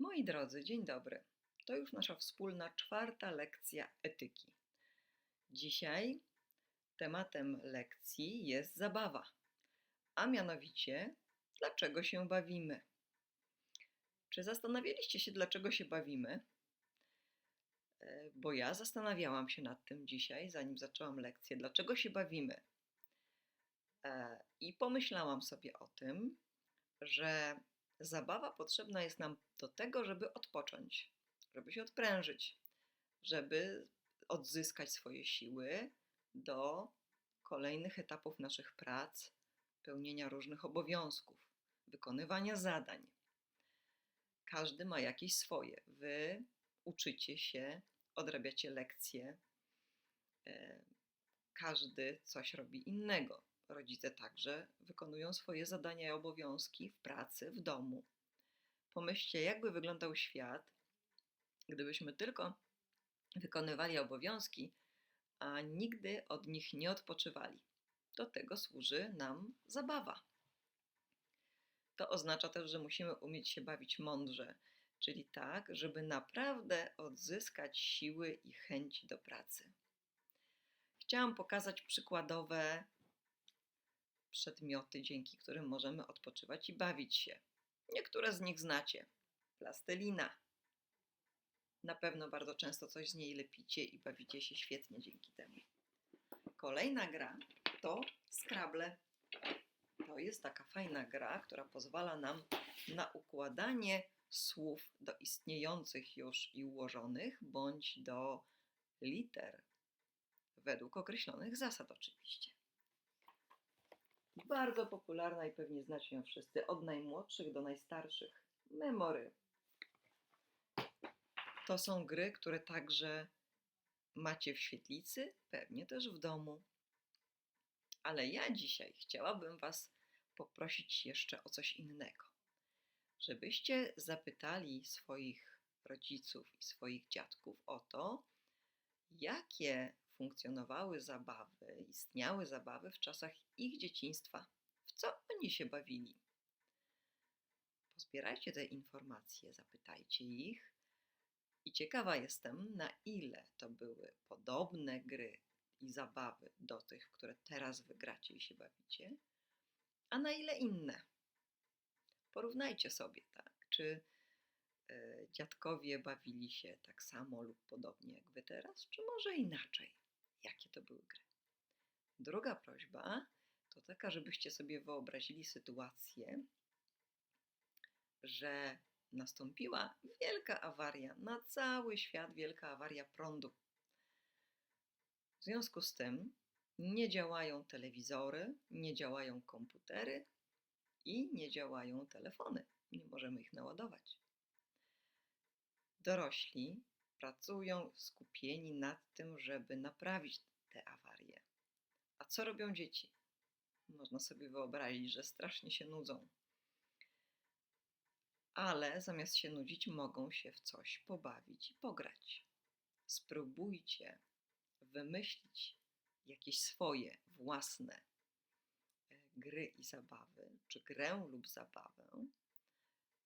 Moi drodzy, dzień dobry. To już nasza wspólna czwarta lekcja etyki. Dzisiaj tematem lekcji jest zabawa, a mianowicie dlaczego się bawimy. Czy zastanawialiście się, dlaczego się bawimy? E, Bo ja zastanawiałam się nad tym dzisiaj, zanim zaczęłam lekcję, dlaczego się bawimy. E, I pomyślałam sobie o tym, że zabawa potrzebna jest nam do tego, żeby odpocząć, żeby się odprężyć, żeby odzyskać swoje siły do kolejnych etapów naszych prac, pełnienia różnych obowiązków, wykonywania zadań. Każdy ma jakieś swoje. Wy uczycie się, odrabiacie lekcje. e, Każdy coś robi innego. Rodzice także wykonują swoje zadania i obowiązki w pracy, w domu. Pomyślcie, jakby wyglądał świat, gdybyśmy tylko wykonywali obowiązki, a nigdy od nich nie odpoczywali. Do tego służy nam zabawa. To oznacza też, że musimy umieć się bawić mądrze, czyli tak, żeby naprawdę odzyskać siły i chęci do pracy. Chciałam pokazać przykładowe przedmioty, dzięki którym możemy odpoczywać i bawić się. Niektóre z nich znacie. Plastelina. Na pewno bardzo często coś z niej lepicie i bawicie się świetnie dzięki temu. Kolejna gra to Scrabble. To jest taka fajna gra, która pozwala nam na układanie słów do istniejących już i ułożonych, bądź do liter, według określonych zasad oczywiście. Bardzo popularna i pewnie znacie ją wszyscy, od najmłodszych do najstarszych. Memory. To są gry, które także macie w świetlicy, pewnie też w domu. Ale ja dzisiaj chciałabym Was poprosić jeszcze o coś innego. Żebyście zapytali swoich rodziców i swoich dziadków o to, jakie funkcjonowały zabawy, istniały zabawy w czasach ich dzieciństwa, w co oni się bawili. Pozbierajcie te informacje, zapytajcie ich. I ciekawa jestem, na ile to były podobne gry i zabawy do tych, które teraz wygracie i się bawicie, a na ile inne. Porównajcie sobie, tak? Czy e, dziadkowie bawili się tak samo lub podobnie jak wy teraz, czy może inaczej? Jakie to były gry? Druga prośba to taka, żebyście sobie wyobrazili sytuację, że nastąpiła wielka awaria, na cały świat wielka awaria prądu. W związku z tym nie działają telewizory, nie działają komputery i nie działają telefony. Nie możemy ich naładować. Dorośli pracują skupieni nad tym, żeby naprawić te awarie. A co robią dzieci? Można sobie wyobrazić, że strasznie się nudzą. Ale zamiast się nudzić, mogą się w coś pobawić i pograć. Spróbujcie wymyślić jakieś swoje własne e, gry i zabawy, czy grę lub zabawę,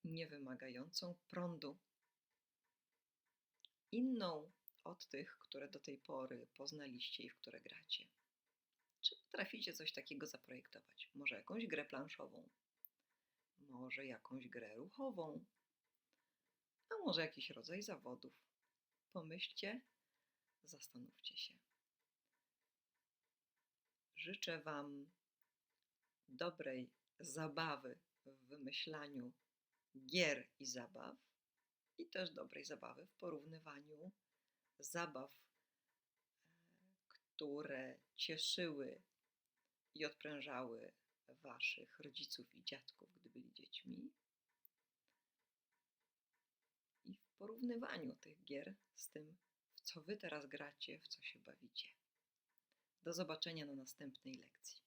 nie wymagającą prądu. Inną od tych, które do tej pory poznaliście i w które gracie. Czy potraficie coś takiego zaprojektować? Może jakąś grę planszową, może jakąś grę ruchową, a może jakiś rodzaj zawodów. Pomyślcie, zastanówcie się. Życzę Wam dobrej zabawy w wymyślaniu gier i zabaw i też dobrej zabawy w porównywaniu zabaw, e, które cieszyły i odprężały Waszych rodziców i dziadków, gdy byli dziećmi, i w porównywaniu tych gier z tym, w co Wy teraz gracie, w co się bawicie. Do zobaczenia na następnej lekcji.